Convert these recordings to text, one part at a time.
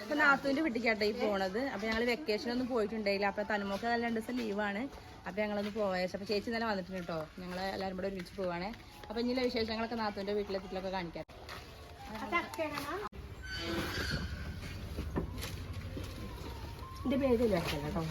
അപ്പൊ നാത്തൂന്റെ വീട്ടിലേക്കാട്ടെ ഈ പോണത്. അപ്പൊ ഞങ്ങൾ വെക്കേഷൻ ഒന്നും പോയിട്ടുണ്ടായില്ല. അപ്പൊ തനുമൊക്കെ നല്ല രണ്ട് ദിവസം ലീവാണ് അപ്പൊ ഞങ്ങളൊന്ന് പോയ അപ്പൊ ചേച്ചി ഇന്നലെ വന്നിട്ടുണ്ട് കേട്ടോ ഞങ്ങൾ എല്ലാവരും കൂടെ ഒരുമിച്ച് പോവാണ്. അപ്പൊ ഇനിയുള്ള വിശേഷങ്ങളൊക്കെ നാത്തൂന്റെ വീട്ടിലെത്തിയിട്ടൊക്കെ കാണിക്കാം. എന്റെ പേര് കേട്ടോ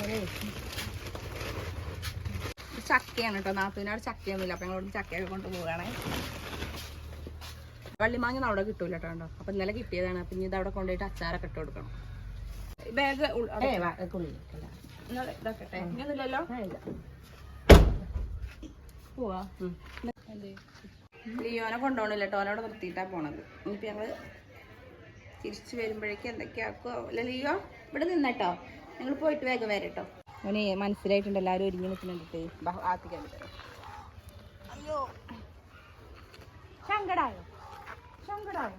Thank ഇത് ചക്കയാണ് കേട്ടോ. നാത്തൂനോട് ചക്കയൊന്നുമില്ല. അപ്പൊ ഞങ്ങളോട് ചക്കയൊക്കെ കൊണ്ട് പോവുകയാണ് വള്ളിമാങ്ങ അവിടെ കിട്ടൂല കേട്ടോ കണ്ടോ. അപ്പൊ ഇന്നലെ കിട്ടിയതാണ്. അപ്പൊ ഇനി ഇത് അവിടെ കൊണ്ടുപോയിട്ട് അച്ചാറൊക്കെ ഇട്ട് കൊടുക്കണം. ബാഗ് ഇതാക്കട്ടെ. ഇങ്ങനൊന്നുമില്ലല്ലോ? പോവാ. ലിയോനെ കൊണ്ടുപോകണില്ല കേട്ടോ. അവനോട് നിർത്തിയിട്ടാ പോണത്. ഇനിയിപ്പോ ഞങ്ങൾ തിരിച്ചു വരുമ്പോഴേക്ക് എന്തൊക്കെയാക്കോ. അല്ല ലിയോ ഇവിടെ നിന്നട്ടോ. ഞങ്ങൾ പോയിട്ട് വേഗം വരട്ടോ. അവന് മനസ്സിലായിട്ടുണ്ട് എല്ലാവരും ഒരുങ്ങി നിൽക്കുന്നുണ്ടിട്ട് ആത്തിക്കാൻ അയ്യോ. ശങ്കടായോ? സങ്കടായോ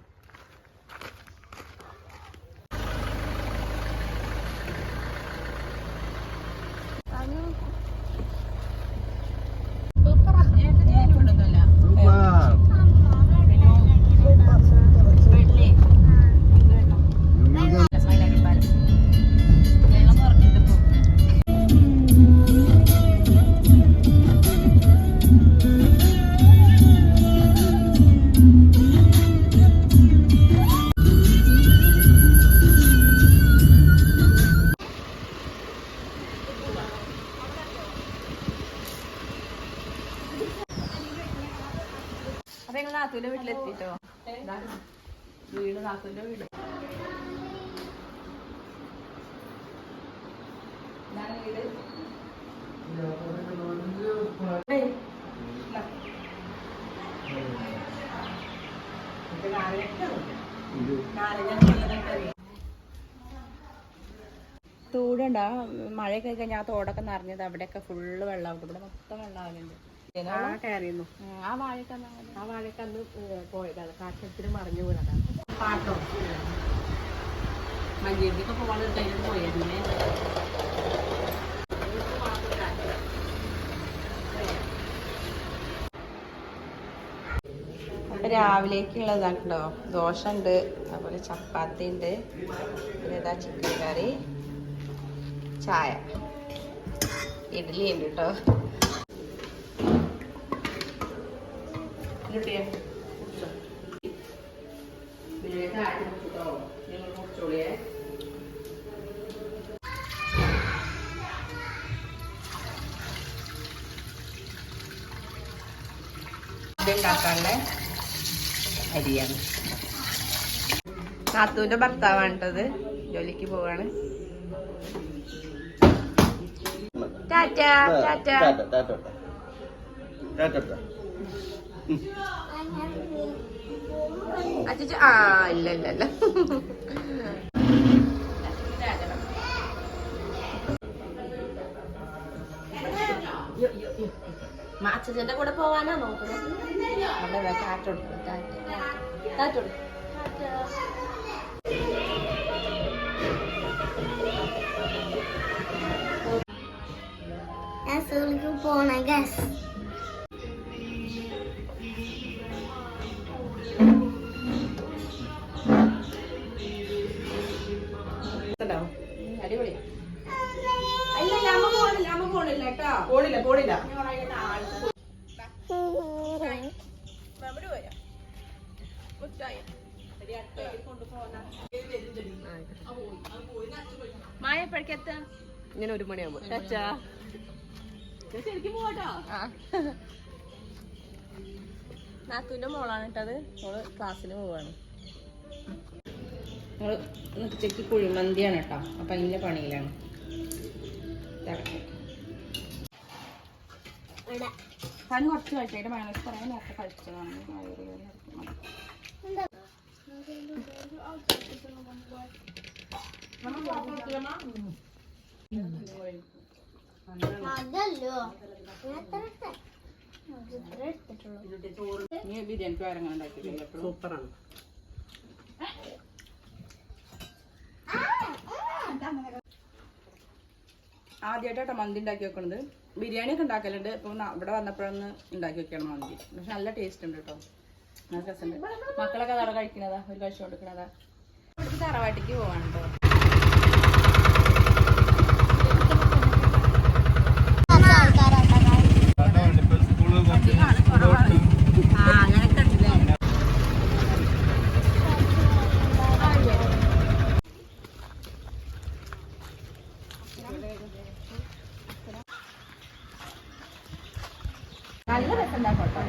നാത്തൂന്റെ വീട്ടിലെത്തിട്ടോ. വീട് നാത്തൂന്റെ വീട്. തോടുണ്ടാ. മഴയൊക്കെ കഴിഞ്ഞാൽ ആ തോടൊക്കെ നിറഞ്ഞത് അവിടെയൊക്കെ ഫുള്ള് വെള്ളമാവും ഇവിടെ മൊത്തം വെള്ളമാവുന്നുണ്ട് കയറിയിരുന്നു ആ. ആ വാഴക്ക് അന്ന് പോയതാണ് കാറ്റത്തിന് മറിഞ്ഞു വീണതാണ് പാട്ടോ? മഞ്ചേരിക്കൊക്കെ പോകാൻ ടൈമിൽ പോയതിനെ അപ്പൊ രാവിലേക്കുള്ളതാണല്ലോ ദോശ ഉണ്ട് അതുപോലെ ചപ്പാത്തി ഉണ്ട് പിന്നെ ഇതാ ചിക്കൻ കറി ചായ. ഇഡ്ഡലി ഉണ്ട് കേട്ടോ ഇതുണ്ടാക്കാനുള്ള അരിയാണ്. നാത്തൂന്റെ ഭർത്താവാണ് കേട്ടത് ജോലിക്ക് പോവാണ്. ടാറ്റ ടാറ്റ. അച്ഛ ആ ഇല്ല ഇല്ല ഇല്ല. അച്ഛന്റെ കൂടെ പോവാനാ നോക്കുന്നത്? അവിടെ ടാറ്റ കൊടുക്കും ടാറ്റ കൊടുക്കും പോണ ഗസ് അടിപൊളി. അല്ല അമ്മ പോണില്ല അമ്മ പോണില്ല കേട്ടോ. പോണില്ല പോണില്ല. മായ എപ്പോഴേക്കെത്താ ഇങ്ങനെ ഒരു മണിയാകുമ്പോ ചാച്ചാ ശരിക്കും പോവാട്ടോ. നാത്തൂന്റെ മോളാണ് കേട്ടത് മോൾ ക്ലാസ്സിന് പോവാണ്. ഞങ്ങൾ ഉച്ചയ്ക്ക് കുഴിമന്തിയാണ് കേട്ടോ. അപ്പൊ അതിന്റെ പണിയിലാണ്. താൻ കുറച്ച് മൈനസ് പറയാൻ നേരത്തെ കഴിച്ചതാണ്. അതല്ലോ. ബിരിയാണിക്ക് സൂപ്പറാണ്. ആദ്യമായിട്ടാണ് മന്തി ഉണ്ടാക്കി വെക്കുന്നത് ബിരിയാണി ഒക്കെ ഉണ്ടാക്കലുണ്ട്. ഇപ്പൊ ഇവിടെ വന്നപ്പോഴൊന്ന് ഉണ്ടാക്കി വെക്കണം മന്തി. പക്ഷെ നല്ല ടേസ്റ്റ് ഉണ്ട് കേട്ടോ നല്ല രസമുണ്ട്. മക്കളൊക്കെ അതവിടെ കഴിക്കണതാ? ഒരു കഴിച്ചു കൊടുക്കണതാ ഇവിടുത്തെ തറവാട്ടിക്ക് പോവാണ് കേട്ടോ നല്ല രസമുണ്ടാക്കും കേട്ടോ അതല്ല, അതാണ് ഞങ്ങൾ നിങ്ങളെ പാട്ടല്ലേ? അത് നല്ല രസമുണ്ട് അതിന് വയസ്സാണ്ടേ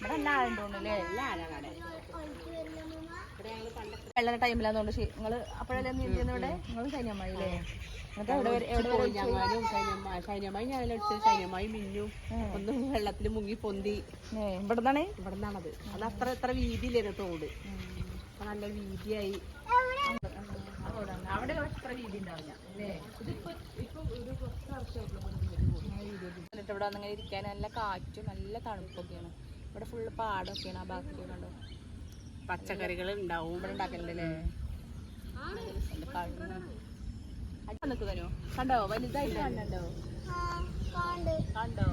ഇവിടെ? എല്ലാ ആളുണ്ടോണ്ടല്ലേ വെള്ള ടൈമിലാന്നുകൊണ്ട് നിങ്ങൾ അപ്പോഴല്ലേ നീന്തിയെന്ന് ഇവിടെ നിങ്ങൾ സൈന്യമായില്ലേ ഞാനെടുത്ത് മിന്നു. ഒന്ന് വെള്ളത്തിൽ മുങ്ങി പൊന്തി. ഇവിടെ ഇവിടുന്നാണത്. ഇവിടെ അത് അത്ര എത്ര വീതിയില്ലായിരുന്നു തോട്. നല്ല വീതിയായി. അവിടെ എത്ര വീതി ഉണ്ടാവില്ല ഇവിടെ അങ്ങനെ ഇരിക്കാൻ നല്ല കാറ്റും നല്ല തണുപ്പൊക്കെയാണ്. ഇവിടെ ഫുള്ള് പാടൊക്കെയാണ് ആ ഭാഗത്തൊക്കെ കണ്ടോ പച്ചക്കറികൾ ഉണ്ടാവും. ഇവിടെ ഉണ്ടാക്കലുണ്ടല്ലേ? നിൽക്കുന്നോ കണ്ടോ? വലുതായിട്ട് കണ്ടോ. കണ്ടോ?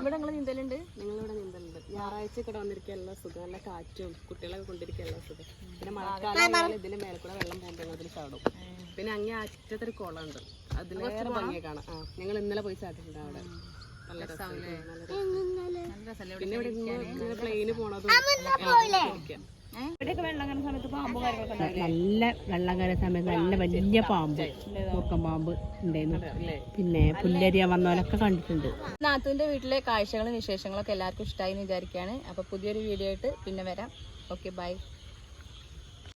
ഇവിടെ നിങ്ങൾ നീന്തലുണ്ട്? നിങ്ങളിവിടെ നീന്തലുണ്ട്. ഞായറാഴ്ച ഇവിടെ വന്നിരിക്കുക എല്ലാ സുഖം. നല്ല കാറ്റും കുട്ടികളൊക്കെ കൊണ്ടിരിക്കുക എല്ലാ സുഖം. പിന്നെ മഴക്കാലം ഇതിന് മേലെ കൂടെ വെള്ളം പോകുമ്പോൾ അതിൽ ചാടും. പിന്നെ അങ്ങേ അറ്റത്തൊരു കുളമുണ്ട്. അതിലേറെ ഭംഗിയെ കാണാം. ആ ഞങ്ങൾ ഇന്നലെ പോയി ചാട്ടിട്ടുണ്ട് അവിടെ. നല്ല രസമാണ് നല്ല രസമല്ലേ പിന്നെ ഇവിടെ ഇങ്ങനെ പ്ലെയിന് പോണതും ഒക്കെ. ഇവിടെയൊക്കെ വെള്ളം സമയത്ത് പാമ്പും കാര്യങ്ങളൊക്കെ ഉണ്ടാവില്ലേ? നല്ല വെള്ളം കയറിയ സമയത്ത് നല്ല വലിയ പാമ്പ് മൂർക്കം പാമ്പ് ഉണ്ടായിരുന്നു. പിന്നെ പുല്ലരിയ വന്നവരൊക്കെ കണ്ടിട്ടുണ്ട്. നാത്തുവിന്റെ വീട്ടിലെ കാഴ്ചകളും വിശേഷങ്ങളൊക്കെ എല്ലാവർക്കും ഇഷ്ടമായി എന്ന് വിചാരിക്കുകയാണ് അപ്പൊ പുതിയൊരു വീഡിയോ ആയിട്ട് പിന്നെ വരാം. Okay bye